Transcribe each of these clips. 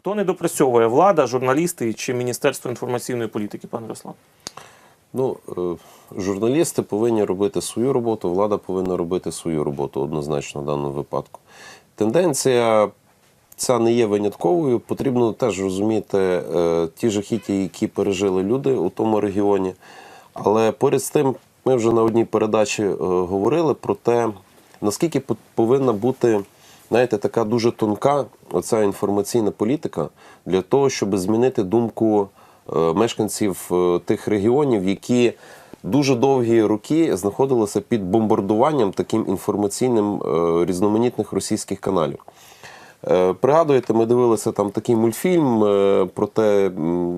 Хто не допрацьовує влада, журналісти чи Міністерство інформаційної політики, пане Руслан? Ну, е, журналісти повинні робити свою роботу, влада повинна робити свою роботу однозначно в даному випадку. Тенденція ця не є винятковою. Потрібно теж розуміти е, ті жахіття, які пережили люди у тому регіоні. Але поряд з тим, ми вже на одній передачі е, говорили про те, наскільки повинна бути, знаєте, така дуже тонка оця інформаційна політика для того, щоб змінити думку е, мешканців е, тих регіонів, які дуже довгі роки знаходилися під бомбардуванням таким інформаційним е, різноманітних російських каналів. Пригадуєте, ми дивилися там такий мультфільм про те,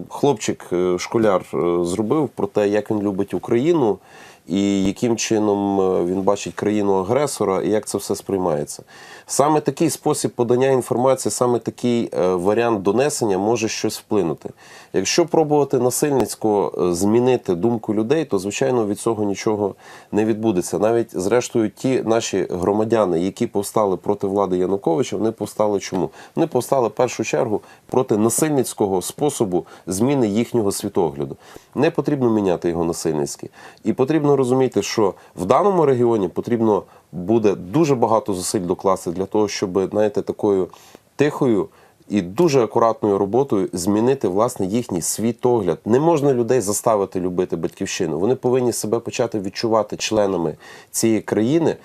хлопчик, школяр зробив про те, як він любить Україну і яким чином е, він бачить країну агресора і як це все сприймається. Саме такий спосіб подання інформації, саме такий е, варіант донесення може щось вплинути. Якщо пробувати насильницько е, змінити думку людей, то звичайно від цього нічого не відбудеться. Навіть зрештою, ті наші громадяни, які повстали проти влади Януковича, вони повстали чому? Вони повстали в першу чергу проти насильницького способу зміни їхнього світогляду. Не потрібно міняти його насильницьки. І потрібно розуміти, що в даному регіоні потрібно буде дуже багато зусиль докласти для того, щоб знаєте, такою тихою і дуже акуратною роботою змінити власне їхній світогляд. Не можна людей заставити любити батьківщину. Вони повинні себе почати відчувати членами цієї країни,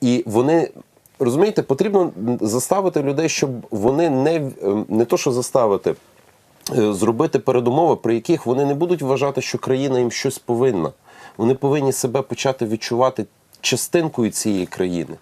і вони. Розумієте, потрібно заставити людей, щоб вони не, не то, що заставити, е, зробити передумови, при яких вони не будуть вважати, що країна їм щось повинна. Вони повинні себе почати відчувати частинкою цієї країни.